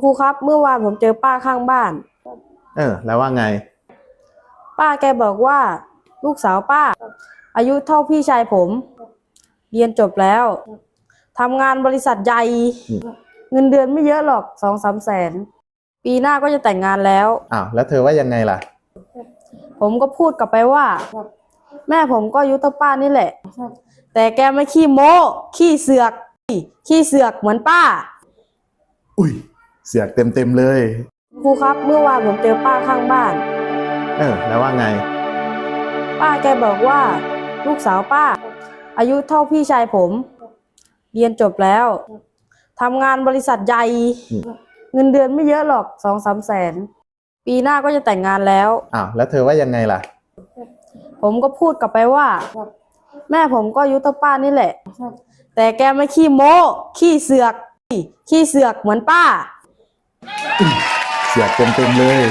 ครูครับเมื่อวานผมเจอป้าข้างบ้าน เออ แล้วว่าไง ป้าแกบอกว่า ลูกสาวป้า อายุเท่าพี่ชายผม เรียนจบแล้วทำงานบริษัทใหญ่อืมเงินเดือนไม่เยอะหรอกสองสามแสน ปีหน้าก็จะแต่งงานแล้ว อ้าวแล้วเธอว่ายังไงล่ะ ผมก็พูดกลับไปว่า แม่ผมก็อายุเท่าป้านี่แหละ แต่แกไม่ขี้โม้ขี้เสือก ขี้เสือกเหมือนป้า อุ้ย เสือกเต็มเต็มๆเลย ครูครับเมื่อวานผมเจอป้าข้างบ้าน เออ แล้วว่าไง ป้าแกบอกว่า ลูกสาวป้า อายุเท่าพี่ชายผม เรียนจบแล้วทำงานบริษัทใหญ่ อืม เงินเดือนไม่เยอะหรอกสองสามแสน ปีหน้าก็จะแต่งงานแล้ว อ้าวแล้วเธอว่ายังไงล่ะ ผมก็พูดกลับไปว่า แม่ผมก็อายุเท่าป้านี่แหละ แต่แกไม่ขี้โม้ ขี้เสือก ขี้เสือกเหมือนป้า เสียกเต็มเต็มเลย